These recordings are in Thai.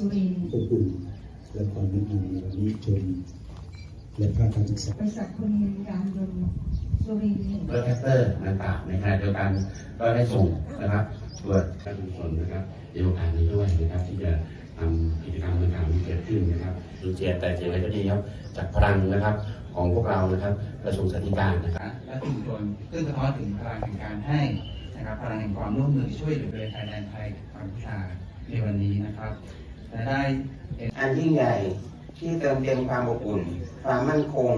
สุรินทร์อบอุ่นและความแนะนำในวันนี้ชมและภาคการศึกษาบริษัทคุณมินการยนต์สุรินทร์เบอร์แคสเตอร์ต่างๆในขณะเดียวกันก็ได้ส่งนะครับตรวจการกุศลนะครับในโอกาสนี้ด้วยนะครับที่จะทำกิจกรรมต่างๆที่เกิดขึ้นนะครับสูญเสียแต่เสียงอะไรก็ดีครับจากพลังนะครับของพวกเรานะครับกระทรวงสาธารณสุขนะครับและชุมชนซึ่งสะท้อนถึงพลังแห่งการให้นะครับพลังแห่งความร่วมมือที่ช่วยเหลือเลยชายแดนไทยกัมพูชาในวันนี้นะครับและ ได้เห็นอันยิ่งใหญ่ที่เติมเต็มความอบอุ่น ความมั่นคง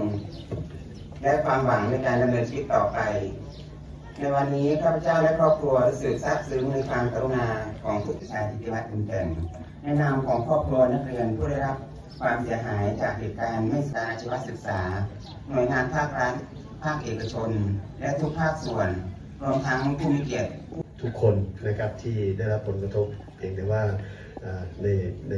และความหวังในการดำเนินชีวิตต่อไป ในวันนี้ข้าพเจ้าและครอบครัวรู้สึกซาบซึ้งในความกรุณาของทุกชายทิติวัฒน์บุญเต็มในนามของครอบครัวนักเรียนผู้ได้รับความเสียหายจากเหตุการณ์ไม่สการอาชีวศึกษา หน่วยงานภาครัฐภาคเอกชน และทุกภาคส่วน รวมทั้งผู้มีเกียรติทุกคนนะครับที่ได้รับผลกระทบเพียงแต่ว่าอ่า ในใน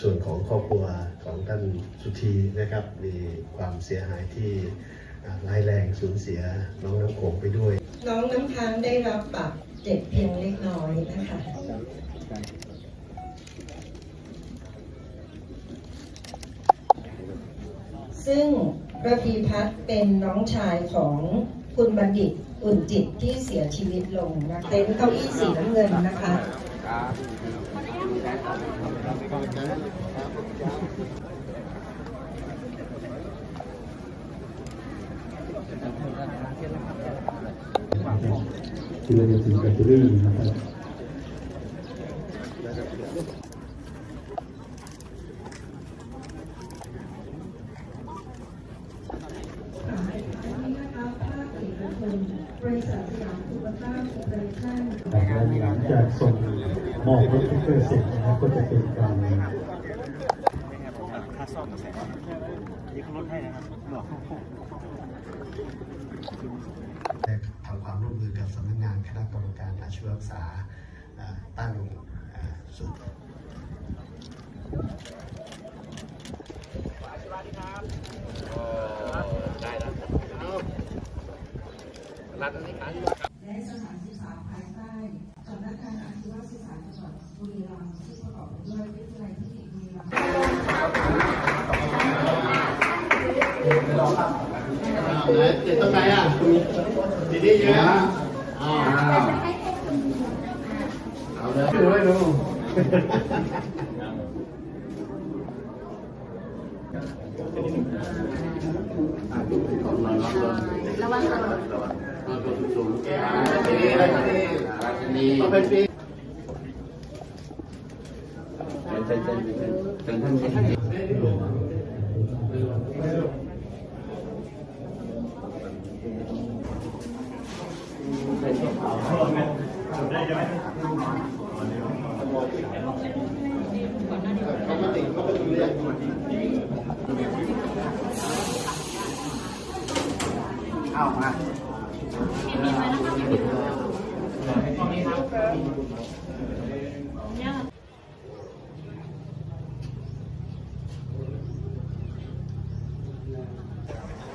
ส่วนของครอบครัวของท่านสุธีนะครับ มีความเสียหายที่ร้ายแรงสูญเสียน้องน้ำโขงไปด้วย น้องน้ำค้างได้รับบาดเจ็บเพียงเล็กน้อยนะคะซึ่งระพีพัฒน์เป็นน้องชายของคุณบัณฑิตอุ่นจิตที่เสียชีวิตลงนะเต็นท์เก้าอี้สีน้ำเงินนะคะ ที่เราจะถึงแบตเตอรี่นะครับ บริษัทสยามสุขภาพคอร์ปอเรชั่นหลังจากส่งมอบรถทุกเเสร็จนะครับก็จะเป็นการได้ทำความร่วมมือกับสำนักงานคณะกรรมการอาชีวศึกษาตั้งอ่าศูนย์และสถานศึกษาภายใต้สำนักงานอาชีวศึกษาจังหวัดบุรีรัมย์ที่ประกอบไปด้วยวิทยาลัยเทคนิคบุรีรัมย์เจ็ดตรงไหนอะดีดีเยอะอ่าเอาเลยดูให้ดู ระวังระวังระวังตัวสูงราชินีราชินีราชินีต้องเป็นปีเชิญเชิญเชิญเชิญเชิญท่านเชิญเอามา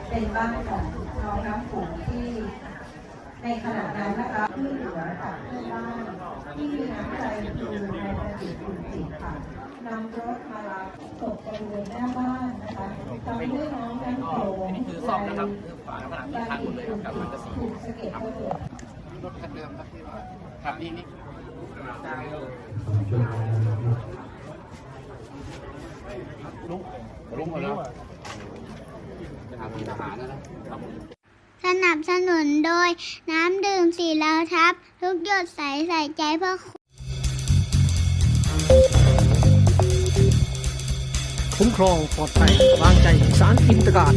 เป็นบ้านของน้องน้ำฝนที่ในขณะนั้นนะคะที่เหลือจากเพื่อนบ้านที่มีน้ำใจคือในประดิษฐ์คุณจิตค่ะ นำรถมารับศพบริเวณหน้าบ้านนะคะทำให้น้องน้ำโขงนี่คือซ่อมนะครับฝาผนังที่พังหมดเลยครับมันจะถูกสะเก็ดระเบิดครับนี่นี่รุ่งหมดแล้วจะหาที่ทหารนะนะสนับสนุนโดยน้ำดื่มสีเหลาทับ ทุกหยดใสใส่ใจเพื่อ คุ้มครองปลอดภัยวางใจสารอินตการ